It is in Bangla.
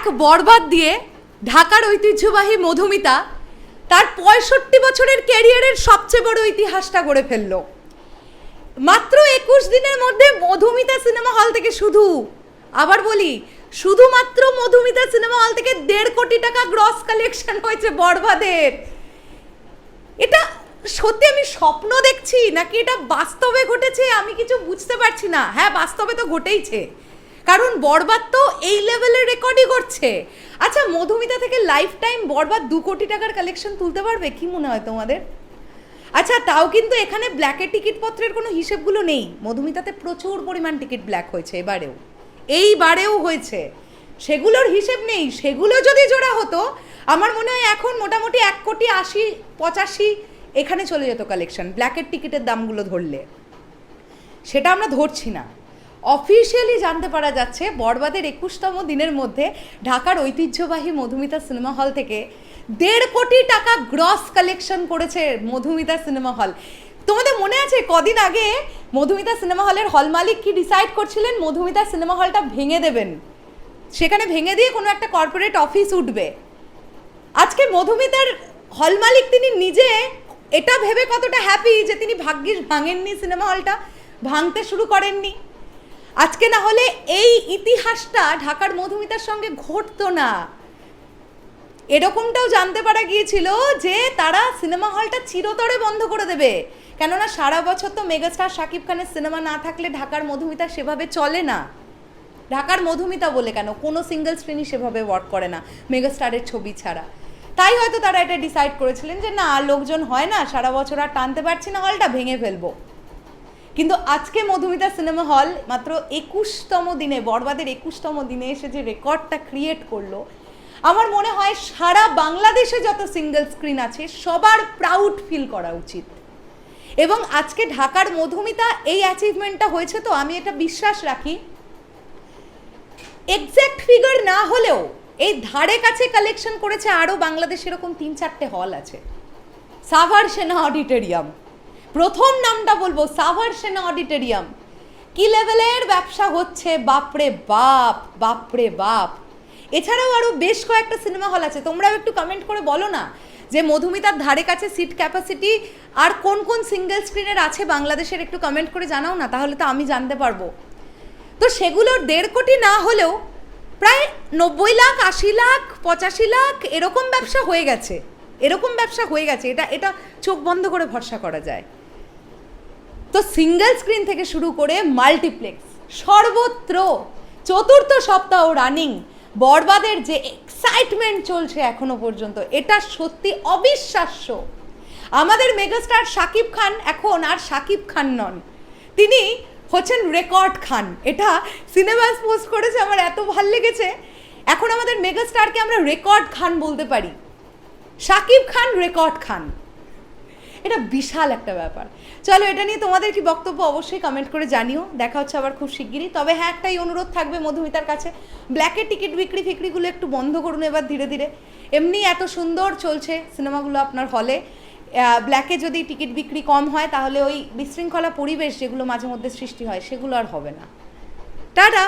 এক বরবাদ দিয়ে ঢাকার ঐতিহ্যবাহী মধুমিতা তার পঁয়ষট্টি বছরের ক্যারিয়ারের সবচেয়ে বড় ইতিহাসটা গড়ে ফেলল। মাত্র একুশ দিনের মধ্যে মধুমিতা সিনেমা হল থেকে শুধু, আবার বলি, শুধুমাত্র মধুমিতা সিনেমা হল থেকে দেড় কোটি টাকা গ্রস কালেকশন হয়েছে বরবাদের। এটা সত্যি আমি স্বপ্ন দেখছি, নাকি এটা বাস্তবে ঘটেছে আমি কিছু বুঝতে পারছি না। হ্যাঁ বাস্তবে তো ঘটেইছে। কারণ বরবাদ তো এই লেভেলের রেকর্ডই করছে। আচ্ছা মধুমিতা থেকে লাইফ টাইম বরবাদ দু কোটি টাকার কালেকশন তুলতে পারবে? কি মনে হয় তোমাদের? আচ্ছা তাও কিন্তু এখানে ব্ল্যাকের টিকিট পত্রের কোনো হিসেবগুলো নেই। মধুমিতাতে প্রচুর পরিমাণ টিকিট ব্ল্যাক হয়েছে এবারেও। এইবারেও হয়েছে। সেগুলোর হিসেব নেই। সেগুলো যদি জোড়া হতো, আমার মনে হয় এখন মোটামুটি এক কোটি আশি, পঁচাশি এখানে চলে যেত কালেকশন ব্ল্যাকের টিকিটের দামগুলো ধরলে। সেটা আমরা ধরছি না। অফিসিয়ালি জানতে পারা যাচ্ছে বরবাদের একুশতম দিনের মধ্যে ঢাকার ঐতিহ্যবাহী মধুমিতা সিনেমা হল থেকে দেড় কোটি টাকা গ্রস কালেকশন করেছে মধুমিতা সিনেমা হল। তোমাদের মনে আছে কদিন আগে মধুমিতা সিনেমা হলের হল মালিক কি ডিসাইড করছিলেন? মধুমিতা সিনেমা হলটা ভেঙে দেবেন। সেখানে ভেঙে দিয়ে কোনো একটা কর্পোরেট অফিস উঠবে। আজকে মধুমিতার হল মালিক তিনি নিজে এটা ভেবে কতটা হ্যাপি যে তিনি ভাগ্যিস ভাঙেননি সিনেমা হলটা, ভাঙতে শুরু করেননি। আজকে না হলে এই ইতিহাসটা ঢাকার মধুমিতার সঙ্গে ঘটতো না। এরকমটাও জানতে পারা গিয়েছিল যে তারা সিনেমা হলটা চিরতরে বন্ধ করে দেবে। কেননা সারা বছর তো মেগাস্টার শাকিব খানের সিনেমা না থাকলে ঢাকার মধুমিতা সেভাবে চলে না। ঢাকার মধুমিতা বলে কেন? কোনো সিঙ্গেল স্ক্রিনই সেভাবে ওয়ার্ক করে না, মেগাস্টারের ছবি ছাড়া। তাই হয়তো তারা এটা ডিসাইড করেছিলেন যে না লোকজন হয় না, সারা বছর আর টানতে পারছি না হলটা, ভেঙে ফেলব। কিন্তু আজকে মধুমিতা সিনেমা হল মাত্র একুশতম দিনে, বরবাদের একুশতম দিনে এসে যে রেকর্ডটা ক্রিয়েট করল, আমার মনে হয় সারা বাংলাদেশে যত সিঙ্গেল স্ক্রিন আছে, সবার প্রাউড ফিল করা উচিত। এবং আজকে ঢাকার মধুমিতা এই অ্যাচিভমেন্টটা হয়েছে তো, আমি এটা বিশ্বাস রাখি। এক্স্যাক্ট ফিগার না হলেও এই ধারে কাছে কালেকশন করেছে আরও বাংলাদেশ এরকম তিন চারটে হল আছে। সাভার সেনা অডিটোরিয়াম প্রথম নামটা বলব, সাভার সেনা অডিটোরিয়াম। কি লেভেলের ব্যবসা হচ্ছে? বাপরে বাপ বাপরে বাপ। এছাড়াও আরও বেশ কয়েকটা সিনেমা হল আছে। তোমরাও একটু কমেন্ট করে বলো না যে মধুমিতার ধারে কাছে সিট ক্যাপাসিটি আর কোন কোন সিঙ্গেল স্ক্রিনের আছে বাংলাদেশের একটু কমেন্ট করে জানাও না, তাহলে তো আমি জানতে পারব। তো সেগুলোর দেড় কোটি না হলেও প্রায় নব্বই লাখ, আশি লাখ, পঁচাশি লাখ এরকম ব্যবসা হয়ে গেছে। এরকম ব্যবসা হয়ে গেছে। এটা এটা চোখ বন্ধ করে ভরসা করা যায়। তো সিঙ্গেল স্ক্রিন থেকে শুরু করে মাল্টিপ্লেক্স সর্বত্র, চতুর্থ সপ্তাহ রানিং বরবাদের যে এক্সাইটমেন্ট চলছে এখনও পর্যন্ত, এটা সত্যি অবিশ্বাস্য। আমাদের মেগাস্টার শাকিব খান এখন আর শাকিব খান নন। তিনি হচ্ছেন রেকর্ড খান। এটা সিনেমাস পোস্ট করেছে, আমার এত ভালো লেগেছে। এখন আমাদের মেগাস্টারকে আমরা রেকর্ড খান বলতে পারি। শাকিব খান রেকর্ড খান। এটা বিশাল একটা ব্যাপার। চলো এটা নিয়ে তোমাদের কি বক্তব্য অবশ্যই কমেন্ট করে জানিও। দেখা হচ্ছে আবার খুব শিগগিরই। তবে হ্যাঁ একটাই অনুরোধ থাকবে মধুমিতার কাছে। ব্ল্যাকের টিকিট বিক্রি ফিক্রিগুলো একটু বন্ধ করুন এবার ধীরে ধীরে। এমনি এত সুন্দর চলছে সিনেমাগুলো আপনার হলে ব্ল্যাকে যদি টিকিট বিক্রি কম হয়, তাহলে ওই বিশৃঙ্খলা পরিবেশ যেগুলো মাঝে মধ্যে সৃষ্টি হয়, সেগুলো আর হবে না। টাটা!